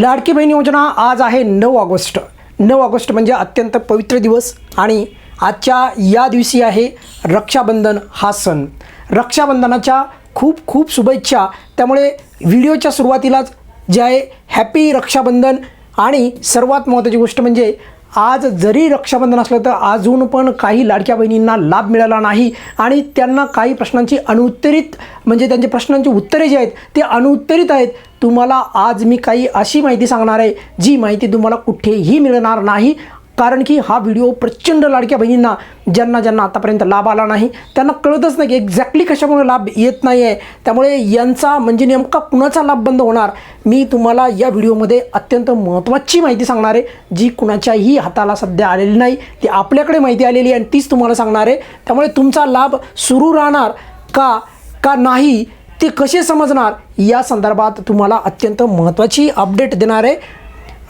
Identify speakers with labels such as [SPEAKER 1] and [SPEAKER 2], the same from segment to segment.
[SPEAKER 1] लाडकी बहीण योजना आज आहे नऊ ऑगस्ट. नऊ ऑगस्ट म्हणजे अत्यंत पवित्र दिवस आणि आजच्या या दिवशी आहे रक्षाबंधन हा सण. रक्षाबंधनाच्या खूप खूप शुभेच्छा. त्यामुळे व्हिडिओच्या सुरुवातीलाच जे आहे हॅपी रक्षाबंधन आणि सर्वात महत्त्वाची गोष्ट म्हणजे आज जरी रक्षाबंधन असलं तर अजून पण काही लाडक्या बहिणींना लाभ मिळाला नाही. आणि त्यांना काही प्रश्नांची अनुत्तरित म्हणजे त्यांच्या प्रश्नांची उत्तरे जी आहेत ते अनुत्तरित आहेत. तुम्हाला आज मी काही अशी माहिती सांगणार आहे जी माहिती तुम्हाला कुठेही मिळणार नाही. कारण की हा व्हिडिओ प्रचंड लाडक्या बहिणींना ज्यांना ज्यांना आतापर्यंत लाभ आला नाही त्यांना कळतच नाही की एक्झॅक्टली कशामुळे लाभ येत नाही आहे त्यामुळे यांचा म्हणजे नेमका कुणाचा लाभ बंद होणार मी तुम्हाला या व्हिडिओमध्ये अत्यंत महत्त्वाची माहिती सांगणार आहे जी कुणाच्याही हाताला सध्या आलेली नाही ती आपल्याकडे माहिती आलेली आहे आणि तीच तुम्हाला सांगणार आहे. त्यामुळे तुमचा लाभ सुरू राहणार का का नाही ते कसे समजणार या संदर्भात तुम्हाला अत्यंत महत्त्वाची अपडेट देणार आहे.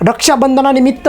[SPEAKER 1] रक्षाबंधनानिमित्त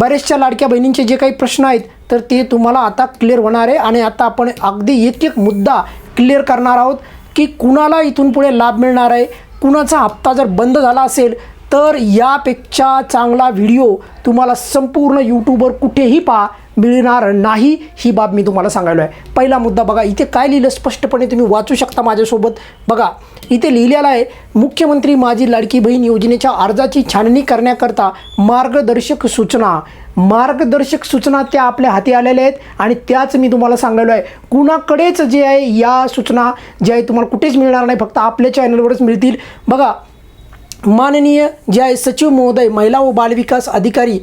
[SPEAKER 1] बऱ्याचशा लाडक्या बहिणींचे जे काही प्रश्न आहेत तर ते तुम्हाला आता क्लिअर होणार आहे. आणि आता आपण अगदी एक एक मुद्दा क्लिअर करणार आहोत की कुणाला इथून पुढे लाभ मिळणार आहे? कुणाचा हप्ता जर बंद झाला असेल तर यापेक्षा चांगला व्हिडिओ तुम्हाला संपूर्ण यूट्यूबवर कुठेही पहा. मिळणार नाही ही बाब मी तुम्हाला सांगायलो आहे पहिला मुद्दा बघा इथे काय लिहिलं स्पष्टपणे तुम्ही वाचू शकता माझ्यासोबत. बघा इथे लिहिलेलं आहे मुख्यमंत्री माझी लाडकी बहीण योजनेच्या अर्जाची छाननी करण्याकरता मार्गदर्शक सूचना. मार्गदर्शक सूचना त्या आपल्या हाती आलेल्या आहेत आणि त्याच मी तुम्हाला सांगलेलो आहे कुणाकडेच जे आहे या सूचना ज्या आहे तुम्हाला कुठेच मिळणार नाही फक्त आपल्या चॅनलवरच मिळतील. बघा माननीय जे आहे सचिव महोदय महिला व बालविकास अधिकारी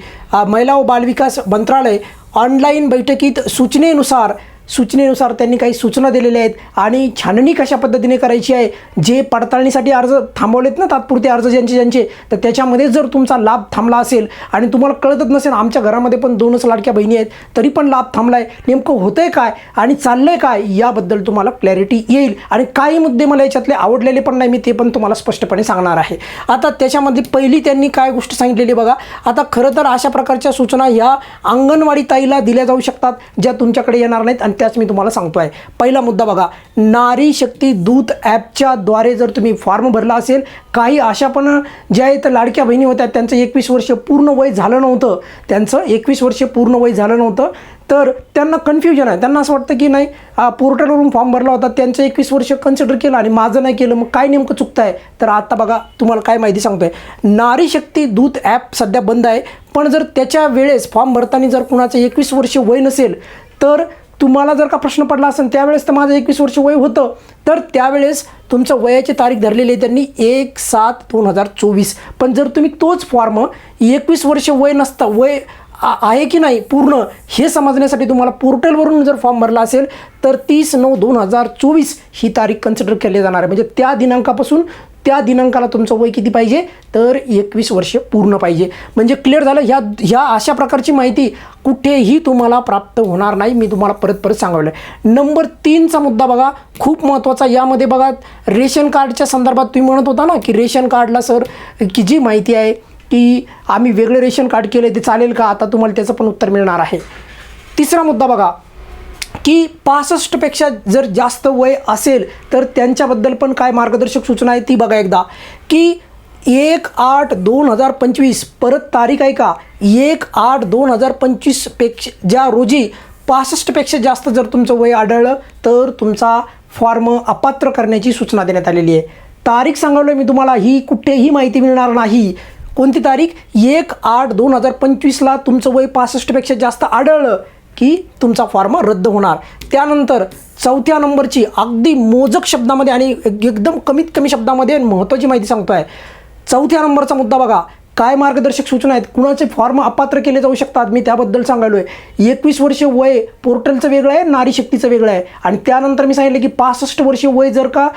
[SPEAKER 1] महिला व बालविकास मंत्रालय ऑनलाईन बैठकीत सूचनेनुसार सूचनेनुसार त्यांनी काही सूचना दिलेल्या आहेत आणि छाननी कशा पद्धतीने करायची आहे? जे पडताळणीसाठी अर्ज थांबवलेत ना तात्पुरते अर्ज ज्यांचे ज्यांचे तर त्याच्यामध्ये जर तुमचा लाभ थांबला असेल आणि तुम्हाला कळतच नसेल आमच्या घरामध्ये पण दोनच लाडक्या बहिणी आहेत तरी पण लाभ थांबला आहे नेमकं होतं आहे काय आणि चाललं आहे काय याबद्दल तुम्हाला क्लॅरिटी येईल. आणि काही मुद्दे मला याच्यातले आवडलेले पण नाही मी ते पण तुम्हाला स्पष्टपणे सांगणार आहे. आता त्याच्यामध्ये पहिली त्यांनी काय गोष्ट सांगितलेली बघा. आता खरं तर अशा प्रकारच्या सूचना ह्या अंगणवाडी ताईला दिल्या जाऊ शकतात ज्या तुमच्याकडे येणार नाहीत. आणि त्याच मी तुम्हाला सांगतो आहे पहिला मुद्दा बघा नारी शक्ती दूत ॲपच्या द्वारे जर तुम्ही फॉर्म भरला असेल काही अशा पण ज्या आहेत लाडक्या बहिणी होत्या त्यांचं एकवीस वर्ष पूर्ण वय झालं नव्हतं. त्यांचं एकवीस वर्ष पूर्ण वय झालं नव्हतं. तर त्यांना कन्फ्युजन आहे. त्यांना असं वाटतं की नाही पोर्टलवरून फॉर्म भरला होता त्यांचं एकवीस वर्ष कन्सिडर केलं आणि माझं नाही केलं मग काय नेमकं चुकतं आहे तर आता बघा तुम्हाला काय माहिती सांगतोय. नारी शक्ती दूत ॲप सध्या बंद आहे पण जर त्याच्या वेळेस फॉर्म भरताना जर कुणाचं एकवीस वर्ष वय नसेल तर तुम्हाला जर का प्रश्न पडला असेल त्यावेळेस तर माझं एकवीस वर्ष वय होतं. तर त्यावेळेस तुमचं वयाची तारीख धरलेली आहे त्यांनी एक सात दोन हजार चोवीस. पण जर तुम्ही तोच फॉर्म एकवीस वर्ष वय नसता वय आहे की नाही पूर्ण हे समजण्यासाठी तुम्हाला पोर्टलवरून जर फॉर्म भरला असेल तर तीस नऊ दोन हजार चोवीस ही तारीख कन्सिडर केली जाणार आहे. म्हणजे त्या दिनांकापासून त्या दिनांकाला तुमचं वय किती पाहिजे? तर एकवीस वर्ष पूर्ण पाहिजे. म्हणजे क्लिअर झालं ह्या ह्या अशा प्रकारची माहिती कुठेही तुम्हाला प्राप्त होणार नाही. मी तुम्हाला परत परत सांगावलं आहे नंबर तीनचा मुद्दा बघा खूप महत्त्वाचा. यामध्ये बघा रेशन कार्डच्या संदर्भात तुम्ही म्हणत होता ना की रेशन कार्डला सर की जी माहिती आहे की आम्ही वेगळं रेशन कार्ड केले ते चालेल का? आता तुम्हाला त्याचं पण उत्तर मिळणार आहे. तिसरा मुद्दा बघा की पासष्टपेक्षा जर जास्त वय असेल तर त्यांच्याबद्दल पण काय मार्गदर्शक सूचना आहे ती बघा एकदा. की एक आठ दोन हजार पंचवीस परत तारीख आहे का? एक आठ दोन हजार पंचवीसपेक्षा ज्या रोजी पासष्टपेक्षा जास्त जर तुमचं वय आढळलं तर तुमचा फॉर्म अपात्र करण्याची सूचना देण्यात आलेली आहे. तारीख सांगवलं मी तुम्हाला ही कुठेही माहिती मिळणार नाही. कोणती तारीख? एक आठ दोन हजार पंचवीसला तुमचं वय पासष्टपेक्षा जास्त आढळलं की तुमचा फॉर्म रद्द होणार. त्यानंतर चौथ्या नंबरची अगदी मोजक शब्दामध्ये आणि एकदम कमीत कमी शब्दामध्ये महत्त्वाची माहिती सांगतो आहे चौथ्या नंबरचा मुद्दा बघा. काय मार्गदर्शक सूचना आहेत? कुणाचे फॉर्म अपात्र केले जाऊ शकतात? मी त्याबद्दल सांगायलो आहे एकवीस वर्ष वय पोर्टलचं वेगळं आहे नारी शक्तीचं वेगळं आहे. आणि त्यानंतर मी सांगितलं की पासष्ट वर्ष वय जर का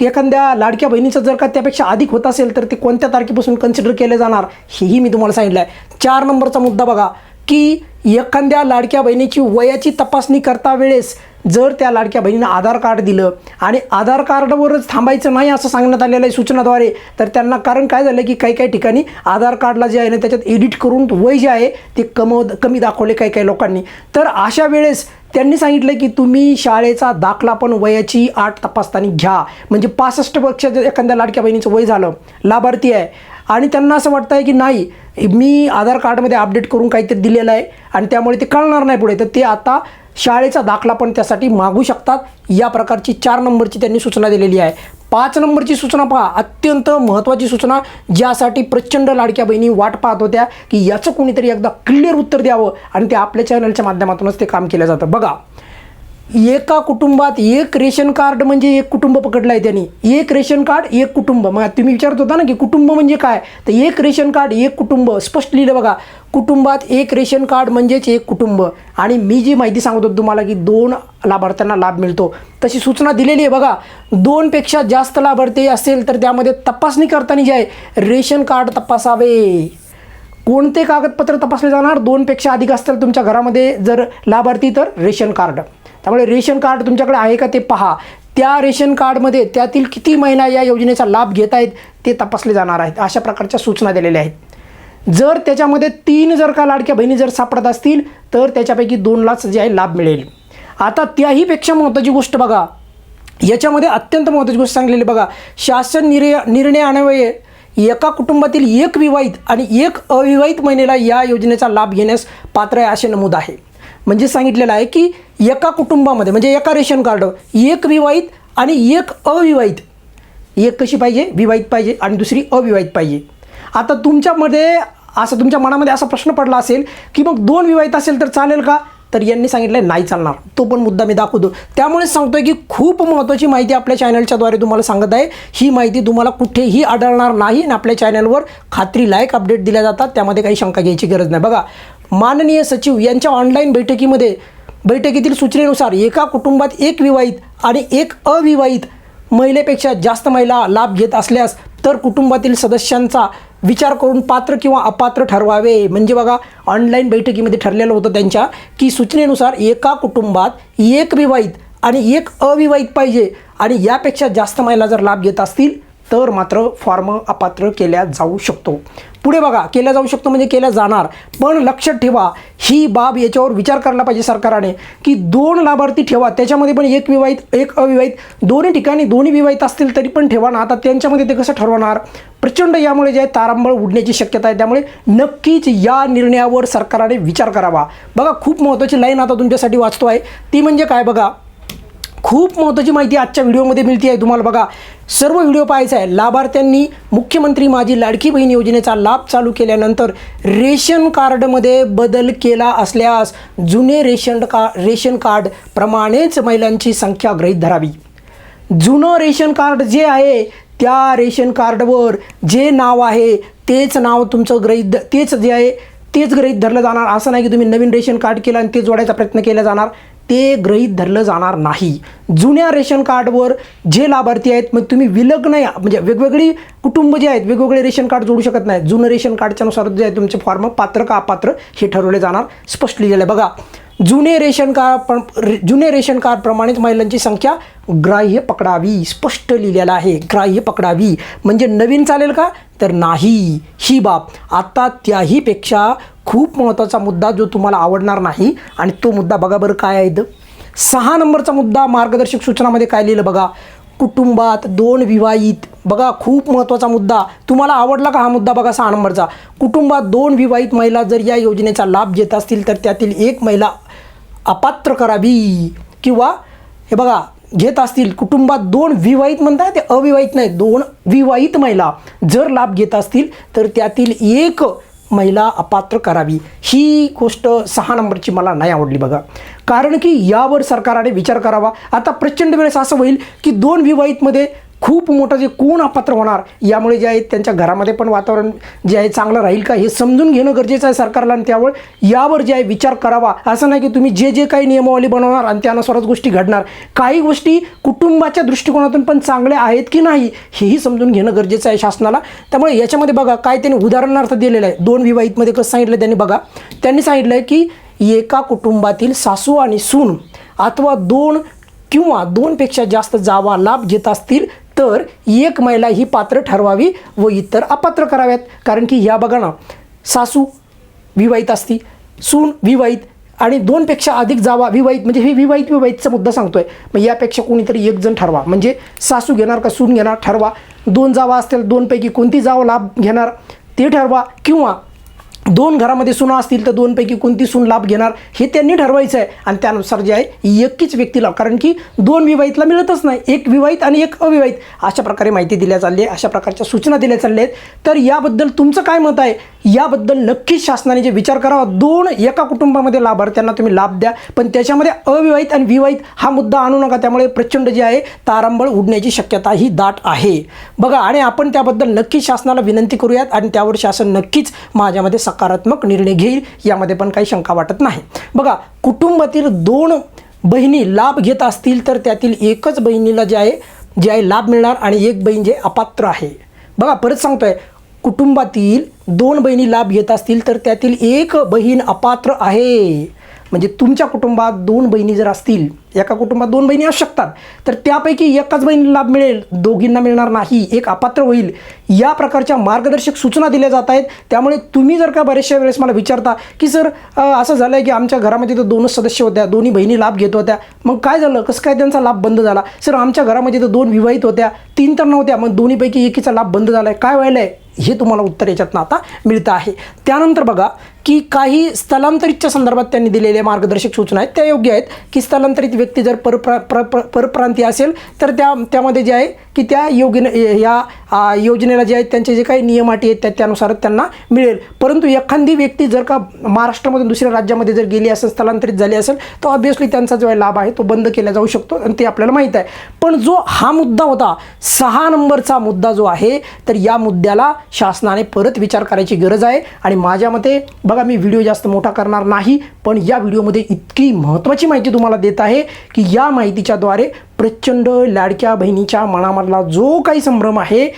[SPEAKER 1] एखाद्या लाडक्या बहिणीचं जर का त्यापेक्षा अधिक होत असेल तर ते कोणत्या तारखेपासून कन्सिडर केले जाणार? हेही मी तुम्हाला सांगितलं आहे चार नंबरचा मुद्दा बघा. की एखाद्या लाडक्या बहिणीची वयाची तपासणी करता वेळेस जर त्या लाडक्या बहिणीनं आधार कार्ड दिलं आणि आधार कार्डवरच थांबायचं नाही असं सांगण्यात आलेलं आहे सूचनाद्वारे तर त्यांना कारण काय झालं की काही काही ठिकाणी आधार कार्डला जे आहे ना त्याच्यात एडिट करून वय जे आहे ते कम कमी दाखवले काही काही लोकांनी. तर अशा वेळेस त्यांनी सांगितलं की तुम्ही शाळेचा दाखला पण वयाची आठ तपासताना घ्या. म्हणजे पासष्ट वर्ष जर एखाद्या लाडक्या बहिणीचं वय झालं लाभार्थी आहे आणि त्यांना असं वाटतं आहे की नाही मी आधार कार्डमध्ये अपडेट करून काहीतरी दिलेलं आहे आणि त्यामुळे ते कळणार नाही पुढे. तर ते आता शाळेचा दाखला पण त्यासाठी मागू शकतात. या प्रकारची चार नंबरची त्यांनी सूचना दिलेली आहे. पाच नंबरची सूचना पहा अत्यंत महत्त्वाची सूचना ज्यासाठी प्रचंड लाडक्या बहिणी वाट पाहत होत्या की याचं कोणीतरी एकदा क्लिअर उत्तर द्यावं आणि ते आपल्या चॅनलच्या माध्यमातूनच ते काम केलं जातं. बघा एका कुटुंबात एक रेशन कार्ड म्हणजे एक कुटुंब पकडलं आहे त्यांनी. एक रेशन कार्ड एक कुटुंब. मग तुम्ही विचारत होता ना की कुटुंब म्हणजे काय? तर एक रेशन कार्ड एक कुटुंब. स्पष्ट लिहिलं बघा. कुटुंबात एक रेशन कार्ड म्हणजेच एक कुटुंब. आणि मी जी माहिती सांगत होतो तुम्हाला की दोन लाभार्थ्यांना लाभ मिळतो. तशी सूचना दिलेली आहे बघा. दोनपेक्षा जास्त लाभार्थी असेल तर त्यामध्ये तपासणी करताना जे आहे रेशन कार्ड तपासावे. कोणते कागदपत्र तपासले जाणार? दोनपेक्षा अधिक असतील तुमच्या घरामध्ये जर लाभार्थी तर रेशन कार्ड. त्यामुळे रेशन कार्ड तुमच्याकडे आहे का ते पहा. त्या रेशन कार्डमध्ये त्यातील किती महिला या योजनेचा लाभ घेत आहेत ते तपासले जाणार आहेत. अशा प्रकारच्या सूचना दिलेल्या आहेत. जर त्याच्यामध्ये तीन जर का लाडक्या बहिणी जर सापडत असतील तर त्याच्यापैकी दोन लाख जे आहे लाभ मिळेल. आता त्याहीपेक्षा महत्त्वाची गोष्ट बघा. याच्यामध्ये अत्यंत महत्त्वाची गोष्ट सांगलेली बघा. शासन निर्य निर्णय आणावे एका कुटुंबातील एक विवाहित आणि एक अविवाहित महिलेला या योजनेचा लाभ घेण्यास पात्र आहे असे नमूद आहे. म्हणजे सांगितलेलं आहे की एका कुटुंबामध्ये म्हणजे एका रेशन कार्ड एक विवाहित आणि एक अविवाहित. एक कशी पाहिजे? विवाहित पाहिजे आणि दुसरी अविवाहित पाहिजे. आता तुमच्यामध्ये असं तुमच्या मनामध्ये असा प्रश्न पडला असेल की मग दोन विवाहित असेल तर चालेल का? तर यांनी सांगितलं नाही चालणार. तो पण मुद्दा मी दाखवतो. त्यामुळेच सांगतोय की खूप महत्त्वाची माहिती आपल्या चॅनलच्याद्वारे तुम्हाला सांगत आहे. ही माहिती तुम्हाला कुठेही आढळणार नाही आणि आपल्या चॅनलवर खात्री लायक अपडेट दिल्या जातात. त्यामध्ये काही शंका घ्यायची गरज नाही. बघा माननीय सचिव यांच्या ऑनलाईन बैठकीमध्ये बैठकीतील सूचनेनुसार एका कुटुंबात एक विवाहित आणि एक अविवाहित महिलेपेक्षा जास्त महिला लाभ घेत असल्यास तर कुटुंबातील सदस्यांचा विचार करून पात्र किंवा अपात्र ठरवावे. म्हणजे बघा ऑनलाईन बैठकीमध्ये ठरलेलं होतं त्यांच्या की सूचनेनुसार एका कुटुंबात एक विवाहित आणि एक अविवाहित पाहिजे आणि यापेक्षा जास्त महिला जर लाभ घेत असतील तर मात्र फॉर्म अपात्र केल्या जाऊ शकतो. पुढे बघा केला जाऊ शकतो म्हणजे केल्या जाणार. पण लक्षात ठेवा ही बाब याच्यावर विचार करायला पाहिजे सरकारने की दोन लाभार्थी ठेवा त्याच्यामध्ये पण एक विवाहित एक अविवाहित दोन्ही ठिकाणी दोन्ही विवाहित असतील तरी पण ठेवा ना. आता त्यांच्यामध्ये ते कसं ठरवणार? प्रचंड यामुळे जे आहे तारांबळ उडण्याची शक्यता आहे. त्यामुळे नक्कीच या निर्णयावर सरकारने विचार करावा. बघा खूप महत्त्वाची लाईन आता तुमच्यासाठी वाचतो आहे. ती म्हणजे काय? बघा खूप महत्त्वाची माहिती आजच्या व्हिडिओमध्ये मिळते आहे. तुम्हाला बघा सर्व व्हिडिओ पाहायचा आहे. लाभार्थ्यांनी मुख्यमंत्री माझी लाडकी बहीण योजनेचा लाभ चालू केल्यानंतर रेशन कार्डमध्ये बदल केला असल्यास जुने रेशन का रेशन कार्ड प्रमाणेच महिलांची संख्या गृहीत धरावी. जुनं रेशन कार्ड जे आहे त्या रेशन कार्डवर जे नाव आहे तेच नाव तुमचं गृहीत ध- तेच जे आहे तेच गृहीत धरलं जाणार. असं नाही की तुम्ही नवीन रेशन कार्ड केलं आणि ते जोडायचा प्रयत्न केला जाणार. ते ग्रहीत धरलं जाणार नाही. जुन्या रेशन कार्डवर जे लाभार्थी आहेत मग तुम्ही विलग्न या- म्हणजे वेगवेगळी कुटुंब जे आहेत वेगवेगळे रेशन कार्ड जोडू शकत नाही जुनं रेशन कार्डच्या नुसार जे आहे तुमचे फॉर्म पात्र का अपात्र हे ठरवले जाणार. स्पष्ट लिहिलेलं आहे. बघा जुने रेशन कार्ड प्र- रे- जुने रेशन कार्ड प्रमाणित महिलांची संख्या ग्राह्य पकडावी. स्पष्ट लिहिलेलं आहे. ग्राह्य पकडावी. म्हणजे नवीन चालेल का? तर नाही. ही बाब आता त्याहीपेक्षा खूप महत्त्वाचा मुद्दा जो तुम्हाला आवडणार नाही आणि तो मुद्दा बघा बरं काय आहे सहा नंबरचा मुद्दा मार्गदर्शक सूचनामध्ये काय लिहिलं बघा? कुटुंबात दोन विवाहित. बघा खूप महत्त्वाचा मुद्दा. तुम्हाला आवडला का हा मुद्दा बघा सहा नंबरचा? कुटुंबात दोन विवाहित महिला जर या योजनेचा लाभ घेत असतील तर त्यातील एक महिला अपात्र करावी. किंवा हे बघा घेत असतील कुटुंबात दोन विवाहित म्हणताय ते अविवाहित नाही दोन विवाहित महिला जर लाभ घेत असतील तर त्यातील एक महिला अपात्र करावी. ही गोष्ट सहा नंबरची मला नाही आवडली बघा. कारण की यावर सरकारने विचार करावा. आता प्रचंड वेळेस असं होईल की दोन विवाहितमध्ये खूप मोठं जे कोण अपात्र होणार यामुळे जे आहे त्यांच्या घरामध्ये पण वातावरण जे आहे चांगलं राहील का हे समजून घेणं गरजेचं आहे सरकारला आणि त्यावर यावर जे आहे विचार करावा. असं नाही की तुम्ही जे जे काही नियमावली बनवणार आणि त्यानुसारच गोष्टी घडणार. काही गोष्टी कुटुंबाच्या दृष्टिकोनातून पण चांगल्या आहेत की नाही हेही समजून घेणं गरजेचं आहे शासनाला. त्यामुळे याच्यामध्ये बघा काय त्यांनी उदाहरणार्थ दिलेलं आहे. दोन विवाहितमध्ये कसं सांगितलं त्यांनी बघा. त्यांनी सांगितलं आहे की एका कुटुंबातील सासू आणि सून अथवा दोन किंवा दोनपेक्षा जास्त जावा लाभ घेत असतील तर एक महिला ही पात्र ठरवावी व इतर अपात्र कराव्यात. कारण की ह्या बघा ना सासू विवाहित असती सून विवाहित आणि दोनपेक्षा अधिक जावा विवाहित म्हणजे हे विवाहित विवाहितचा मुद्दा सांगतोय. मग यापेक्षा कोणीतरी एक जण ठरवा. म्हणजे सासू घेणार का सून घेणार ठरवा. दोन जावा असतील दोनपैकी कोणती जावं लाभ घेणार ते ठरवा. किंवा दोन घरामध्ये सुना असतील तर दोनपैकी कोणती सून लाभ घेणार हे त्यांनी ठरवायचं आहे. आणि त्यानुसार जे आहे एकीच व्यक्तीला कारण की दोन विवाहितला मिळतच नाही. एक विवाहित आणि एक अविवाहित. अशा प्रकारे माहिती दिल्या चालली आहे. अशा प्रकारच्या सूचना दिल्या चालल्या आहेत. तर याबद्दल तुमचं काय मत आहे? याबद्दल नक्कीच शासनाने जे विचार करावा. दोन एका कुटुंबामध्ये लाभार्थ्यांना तुम्ही लाभ द्या. पण त्याच्यामध्ये अविवाहित आणि विवाहित हा मुद्दा आणू नका. त्यामुळे प्रचंड जे आहे तारांबळ उडण्याची शक्यता ही दाट आहे. बघा आणि आपण त्याबद्दल नक्कीच शासनाला विनंती करूयात. आणि त्यावर शासन नक्कीच माझ्यामध्ये सकारात्मक निर्णय घेईल यामध्ये पण काही शंका वाटत नाही. बघा कुटुंबातील दोन बहिणी लाभ घेत असतील तर त्यातील एकच बहिणीला जे आहे जे आहे लाभ मिळणार आणि एक बहीण जे अपात्र आहे. बघा परत सांगतोय कुटुंबातील दोन बहिणी लाभ घेत असतील तर त्यातील एक बहीण अपात्र आहे. म्हणजे तुमच्या कुटुंबात दोन बहिणी जर असतील एका कुटुंबात दोन बहिणी असू शकतात तर त्यापैकी एकाच बहिणीला लाभ मिळेल दोघींना मिळणार नाही एक अपात्र होईल. या प्रकारच्या मार्गदर्शक सूचना दिल्या जात आहेत. त्यामुळे तुम्ही जर का बऱ्याचशा वेळेस मला विचारता की सर असं झालं आहे की आमच्या घरामध्ये तर दोनच सदस्य होत्या दोन्ही बहिणी लाभ घेत होत्या. मग काय झालं? कसं काय त्यांचा लाभ बंद झाला? सर आमच्या घरामध्ये तर दोन विवाहित होत्या तीन तर नव्हत्या मग दोन्हीपैकी एकीचा लाभ बंद झाला आहे काय व्हायला आहे हे तुम्हाला उत्तर याच्यातनं आता मिळतं आहे. त्यानंतर बघा की काही स्थलांतरितच्या संदर्भात त्यांनी दिलेल्या मार्गदर्शक सूचना आहेत. त्या योग्य आहेत की स्थलांतरित व्यक्ती जर परप्रा प्र परप्रांतीय असेल तर त्या त्यामध्ये जे आहे की त्या योजने या योजनेला जे आहेत त्यांचे जे काही नियम अटी आहेत त्या त्यानुसार त्यांना मिळेल. परंतु एखादी व्यक्ती जर का महाराष्ट्रामधून दुसऱ्या राज्यामध्ये जर गेली असेल स्थलांतरित झाली असेल तर ऑब्वियसली त्यांचा जो आहे लाभ आहे तो बंद केला जाऊ शकतो आणि ते आपल्याला माहीत आहे. पण जो हा मुद्दा होता सहा नंबरचा मुद्दा जो आहे तर या मुद्द्याला शासनाने परत विचार करायची गरज आहे. आणि माझ्या मते बघा मी व्हिडिओ जास्त मोठा करणार नाही पण या व्हिडिओमध्ये इतकी महत्त्वाची माहिती तुम्हाला देत आहे की या माहितीच्याद्वारे प्रचंड लाडक्या बहिणीच्या मनामधला जो काही संभ्रम आहे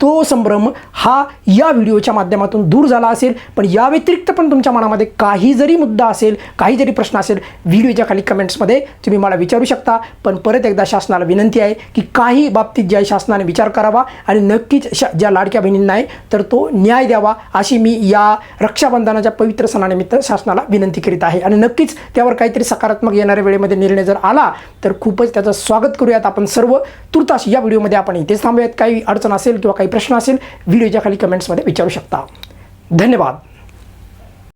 [SPEAKER 1] तो संभ्रम हा या व्हिडिओच्या माध्यमातून दूर झाला असेल. पण या व्यतिरिक्त पण तुमच्या मनामध्ये काही जरी मुद्दा असेल काही जरी प्रश्न असेल व्हिडिओच्या खाली कमेंट्समध्ये तुम्ही मला विचारू शकता. पण परत एकदा शासनाला विनंती आहे की काही बाबतीत ज्या शासनाने विचार करावा आणि नक्कीच शा ज्या लाडक्या बहिणींना आहे तर तो न्याय द्यावा अशी मी या रक्षाबंधनाच्या पवित्र सणानिमित्त शासनाला विनंती करीत आहे. आणि नक्कीच त्यावर काहीतरी सकारात्मक येणाऱ्या वेळेमध्ये निर्णय जर आला तर खूपच त्याचं स्वागत करूयात आपण सर्व. तुर्तास या व्हिडिओमध्ये आपण इथेच थांबूयात. काही अडचण असेल असेल किंवा काही प्रश्न असेल व्हिडिओच्या खाली कमेंट्समध्ये विचारू शकता. धन्यवाद.